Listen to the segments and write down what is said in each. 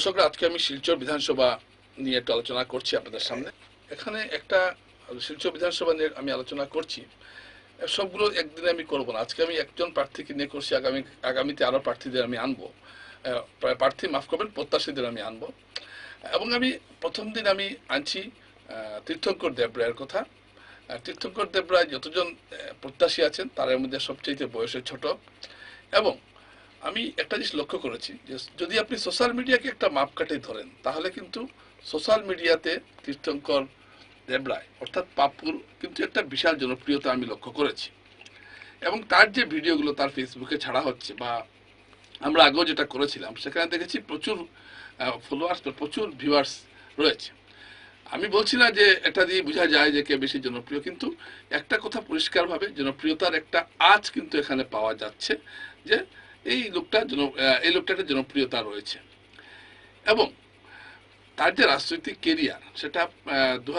দর্শকরা, আজকে আমি শিলচর বিধানসভা নিয়ে একটু আলোচনা করছি আপনাদের সামনে। এখানে একটা শিলচর বিধানসভা নিয়ে আমি আলোচনা করছি। সবগুলো একদিনে আমি করব না। আজকে আমি একজন প্রার্থীকে নিয়ে করছি, আগামী, আগামীতে আরও প্রার্থীদের আমি আনব। প্রার্থী মাফ করবেন, প্রত্যাশীদের আমি আনব। এবং আমি প্রথম দিন আমি আনছি তীর্থঙ্কর দেবরায়ের কথা। তীর্থঙ্কর দেবরায় যতজন প্রত্যাশী আছেন তার মধ্যে সবচেয়ে বয়সে ছোট। এবং আমি একটা জিনিস লক্ষ্য করেছি যে যদি আপনি সোশ্যাল মিডিয়াকে একটা মাপকাঠি ধরেন, তাহলে কিন্তু সোশ্যাল মিডিয়াতে তীর্থঙ্কর দেবরায়, অর্থাৎ পাপুর, কিন্তু একটা বিশাল জনপ্রিয়তা আমি লক্ষ্য করেছি। এবং তার যে ভিডিওগুলো তার ফেসবুকে ছাড়া হচ্ছে বা আমরা আগেও যেটা করেছিলাম, সেখানে দেখেছি প্রচুর ফলোয়ার্স প্রচুর ভিউয়ার্স রয়েছে। আমি বলছি না যে এটা দিয়ে বোঝা যায় যে কে বেশি জনপ্রিয়, কিন্তু একটা কথা পরিষ্কারভাবে জনপ্রিয়তার একটা আজ কিন্তু এখানে পাওয়া যাচ্ছে যে এই লোকটা জন এই লোকটার একটা জনপ্রিয়তা রয়েছে। এবং তার যে রাজনৈতিক কেরিয়ার সেটা দু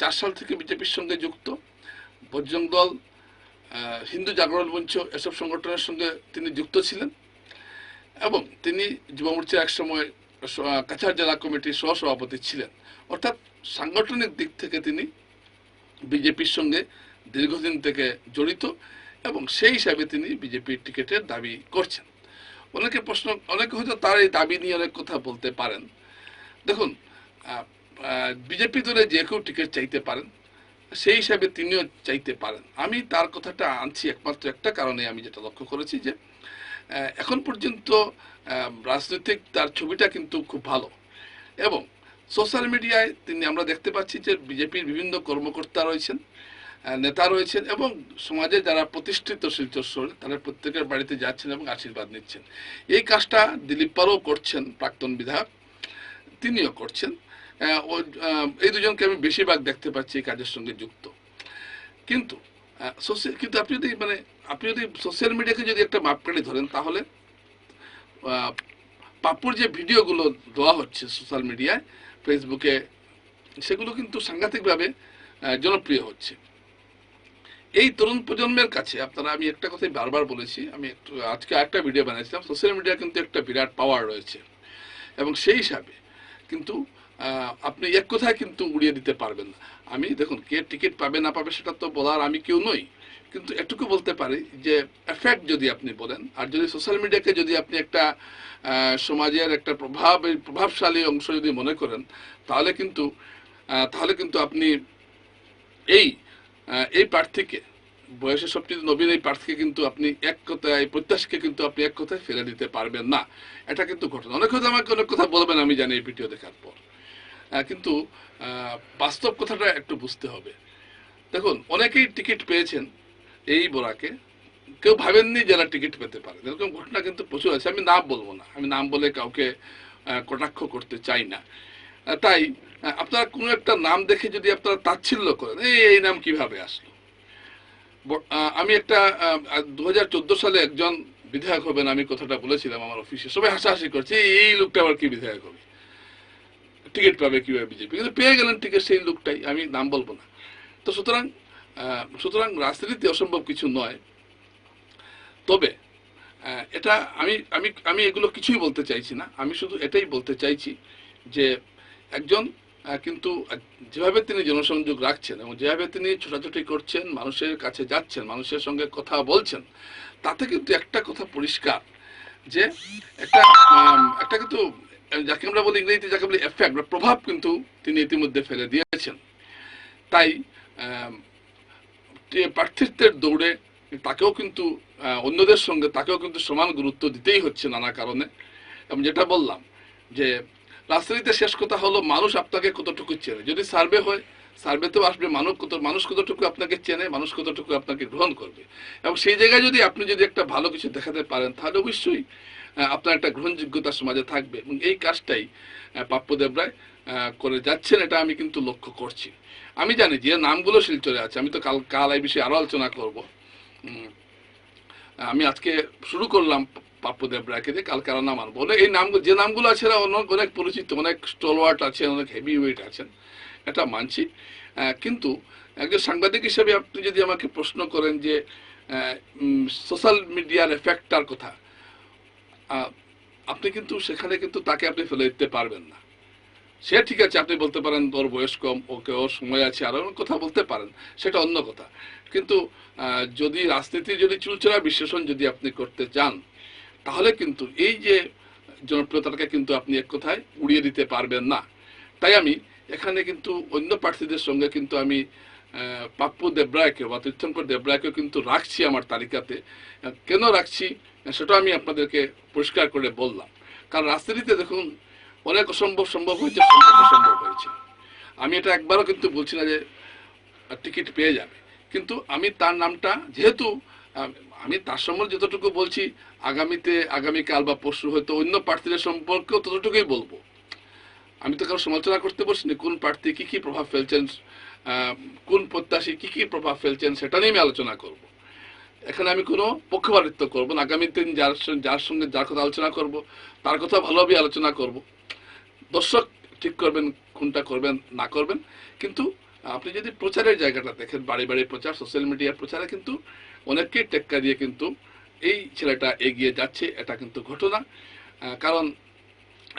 চার সাল থেকে বিজেপির সঙ্গে যুক্ত। বজরং দল হিন্দু জাগরণ মঞ্চ, এসব সংগঠনের সঙ্গে তিনি যুক্ত ছিলেন। এবং তিনি যুব মোর্চার একসময় কাছাড় জেলা কমিটির সহসভাপতি ছিলেন। অর্থাৎ সাংগঠনিক দিক থেকে তিনি বিজেপির সঙ্গে দীর্ঘদিন থেকে জড়িত। এবং সেই হিসাবে তিনি বিজেপির টিকিটের দাবি করছেন। অনেকে প্রশ্ন, অনেকে হয়তো তার এই দাবি নিয়ে অনেক কথা বলতে পারেন। দেখুন বিজেপি দলে যে কেউ টিকিট চাইতে পারেন, সেই হিসাবে তিনিও চাইতে পারেন। আমি তার কথাটা আনছি একমাত্র একটা কারণে আমি যেটা লক্ষ্য করেছি যে এখন পর্যন্ত রাজনৈতিক তার ছবিটা কিন্তু খুব ভালো। এবং সোশ্যাল মিডিয়ায় তিনি আমরা দেখতে পাচ্ছি যে বিজেপির বিভিন্ন কর্মকর্তা রয়েছেন। নেতা রয়েছেন এবং সমাজে যারা প্রতিষ্ঠিত শিল্পস্বর তারা প্রত্যেকের বাড়িতে যাচ্ছেন এবং আশীর্বাদ নিচ্ছেন। এই কাজটা দিলীপ পারও করছেন, প্রাক্তন বিধায়ক। তিনিও করছেন। এই দুজনকে আমি বেশিরভাগ দেখতে পাচ্ছি এই কাজের সঙ্গে যুক্ত। কিন্তু সোশ্যাল কিন্তু আপনি যদি মানে আপনি যদি সোশ্যাল মিডিয়াকে যদি একটা মাপকাঠি ধরেন, তাহলে পাপুর যে ভিডিওগুলো দেওয়া হচ্ছে সোশ্যাল মিডিয়ায় ফেসবুকে সেগুলো কিন্তু সাংঘাতিকভাবে জনপ্রিয় হচ্ছে। এই তরুণ প্রজন্মের কাছে, আপনারা, আমি একটা কথাই বারবার বলেছি, আমি একটু, আজকে একটা ভিডিও বানিয়েছিলাম সোশ্যাল মিডিয়া কিন্তু একটা বিরাট পাওয়ার রয়েছে। এবং সেই হিসাবে কিন্তু আপনি এক কথায় কিন্তু উড়িয়ে দিতে পারবেন না। আমি, দেখুন, কে টিকিট পাবে, না পাবে, সেটা তো বলার আমি কেউ নই। কিন্তু একটুকু বলতে পারি যে এফেক্ট যদি আপনি বলেন, আর যদি সোশ্যাল মিডিয়াকে যদি আপনি একটা সমাজের একটা প্রভাব, প্রভাবশালী অংশ যদি মনে করেন, তাহলে কিন্তু তাহলে কিন্তু আপনি এই এই প্রার্থীকে বয়সে সবচেয়ে নবীন এই প্রার্থীকে কিন্তু আপনি এক কথায় প্রত্যাশীকে কিন্তু আপনি এক কথায় ফেলে দিতে পারবেন না। এটা কিন্তু ঘটনা। অনেক হয়তো আমাকে অনেক কথা বলবেন, আমি জানি এই ভিডিও দেখার পর। কিন্তু বাস্তব কথাটা একটু বুঝতে হবে। দেখুন, অনেকেই টিকিট পেয়েছেন এই বোরাকে। কেউ ভাবেননি যারা টিকিট পেতে পারে। এরকম ঘটনা কিন্তু প্রচুর আছে। আমি নাম বলব না। আমি নাম বলে কাউকে কটাক্ষ করতে চাই না। তাই আপনারা কোনো একটা নাম দেখে যদি আপনারা তাচ্ছিল্য করেন, এই এই নাম কীভাবে আসলো? আমি একটা দু হাজার চোদ্দ সালে একজন বিধায়ক হবেন, আমি কথাটা বলেছিলাম আমার অফিসে, সবাই হাসাহাসি করছে, "এই- লোকটা আবার কি বিধায়ক হবে? টিকিট পাবে কীভাবে বিজেপি? কিন্তু পেয়ে গেলেন টিকিট সেই লোকটাই, আমি নাম বলব না। তো সুতরাং সুতরাং রাজনীতি অসম্ভব কিছু নয়। তবে এটা আমি আমি আমি এগুলো কিছুই বলতে চাইছি না। আমি শুধু এটাই বলতে চাইছি যে, একজন কিন্তু যেভাবে তিনি জনসংযোগ রাখছেন এবং যেভাবে তিনি ছোটাছুটি করছেন, মানুষের কাছে যাচ্ছেন, মানুষের সঙ্গে কথা বলছেন, তাতে কিন্তু একটা কথা পরিষ্কার যে একটা একটা কিন্তু যাকে আমরা বলি ইংরেজিতে, যাকে বলি এফেক্ট বা প্রভাব কিন্তু তিনি ইতিমধ্যে ফেলে দিয়েছেন। তাই প্রার্থিত্বের দৌড়ে তাকেও কিন্তু অন্যদের সঙ্গে তাকেও কিন্তু সমান গুরুত্ব দিতেই হচ্ছে নানা কারণে। এবং যেটা বললাম যে রাজনীতিতে শেষ কথা হলো মানুষ আপনাকে কতটুকু চেনে? যদি সার্ভে হয় সার্ভেতেও আসবে মানুষ কত মানুষ কতটুকু আপনাকে চেনে মানুষ কতটুকু আপনাকে গ্রহণ করবে? এবং সেই জায়গায় যদি আপনি যদি একটা ভালো কিছু দেখাতে পারেন তাহলে অবশ্যই আপনার একটা গ্রহণযোগ্যতা সমাজে থাকবে এবং এই কাজটাই আহ, প্রাপ্যদেব রায় করে যাচ্ছেন এটা আমি কিন্তু লক্ষ্য করছি। আমি জানি যে নামগুলো শিলচরে আছে আমি তো কাল কাল এই বিষয়ে আরও আলোচনা করব। আমি আজকে শুরু করলাম পাপ্পুদেব রায়কে দিয়ে কালকে আরও নাম আনব বলে এই নামগুলো যে নামগুলো আছে অনেক অনেক পরিচিত অনেক স্টলওয়ার্ট আছেন, অনেক হেভি ওয়েট আছেন, এটা মানছি। কিন্তু একজন সাংবাদিক হিসেবে আপনি যদি আমাকে প্রশ্ন করেন যে সোশ্যাল মিডিয়ার এফেক্টটার কথা আপনি কিন্তু সেখানে কিন্তু তাকে আপনি ফেলে দিতে পারবেন না। সে ঠিক আছে, আপনি বলতে পারেন ওর বয়স কম, ওকে ওর সময় আছে, আরও কথা বলতে পারেন, সেটা অন্য কথা। কিন্তু যদি রাজনীতি যদি চুলচেরা বিশ্লেষণ যদি আপনি করতে চান তাহলে কিন্তু এই যে জনপ্রিয়তাটাকে কিন্তু আপনি এক কথায় উড়িয়ে দিতে পারবেন না। তাই আমি এখানে কিন্তু অন্য প্রার্থীদের সঙ্গে কিন্তু আমি পাপ্পু দেবরায়কে বা তীর্থঙ্কর দেবরায়কে কিন্তু রাখছি আমার তালিকাতে। কেন রাখছি? সেটা আমি আপনাদেরকে পরিষ্কার করে বললাম। কারণ রাজনীতিতে দেখুন, অনেক অসম্ভব সম্ভব হয়েছে সম্ভব অসম্ভব হয়েছে। আমি এটা একবারও কিন্তু বলছি না যে টিকিট পেয়ে যাবে। কিন্তু আমি তার নামটা, যেহেতু আমি তার সম্বন্ধে যতটুকু বলছি, আগামীতে, আগামীকাল বা পরশু হয়তো অন্য প্রার্থীদের সম্পর্কেও ততটুকুই বলব। আমি তো কারও সমালোচনা করতে বলছি না কোন প্রার্থী কী কী প্রভাব ফেলছেন কোন প্রত্যাশী কী কী প্রভাব ফেলছেন সেটা নিয়ে আমি আলোচনা করব। এখানে আমি কোনো পক্ষপাতিত্ব করব না, আগামী দিন যার যার সঙ্গে যার কথা আলোচনা করব, তার কথা ভালোভাবে আলোচনা করব। দর্শক ঠিক করবেন, কোনটা করবেন, না করবেন, কিন্তু আপনি যদি প্রচারের জায়গাটা দেখেন, বাড়ি বাড়ি প্রচার সোশ্যাল মিডিয়ার প্রচারে কিন্তু অনেককেই টেক্কা দিয়ে কিন্তু এই ছেলেটা এগিয়ে যাচ্ছে, এটা কিন্তু ঘটনা। কারণ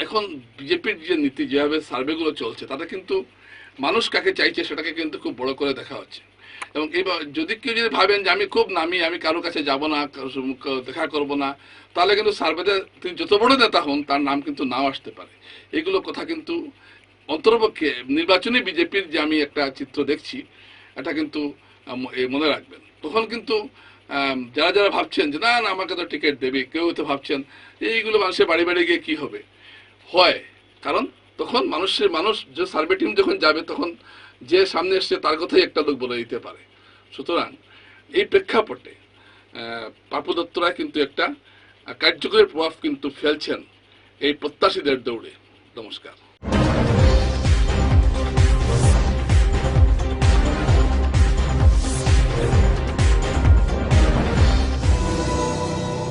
এখন বিজেপির যে নীতি, যেভাবে সার্ভেগুলো চলছে, তাতে কিন্তু মানুষ কাকে চাইছে সেটাকে কিন্তু খুব বড় করে দেখা হচ্ছে। এবং এইবার যদি কেউ যদি ভাবেন যে আমি খুব নামি, আমি কারোর কাছে যাব না দেখা করব না, তাহলে কিন্তু সার্ভেতে তিনি যত বড় নেতা হন, তার নাম কিন্তু নাও আসতে পারে। এগুলো কথা কিন্তু অন্তরপক্ষে নির্বাচনী বিজেপির যে আমি একটা চিত্র দেখছি, এটা কিন্তু মনে রাখবেন। তখন কিন্তু যারা যারা ভাবছেন যে, না না আমাকে তো টিকিট দেবে, কেউ তো ভাবছেন এইগুলো মানুষের বাড়ি বাড়ি গিয়ে কি হবে? হয়। কারণ তখন মানুষের, মানুষ যে সার্ভে টিম যখন যাবে, তখন যে সামনে এসছে, তার কথাই একটা লোক বলে দিতে পারে। সুতরাং এই প্রেক্ষাপটে পাপু দত্তরা কিন্তু একটা কার্যকরী প্রভাব কিন্তু ফেলছেন এই প্রত্যাশীদের দৌড়ে। নমস্কার।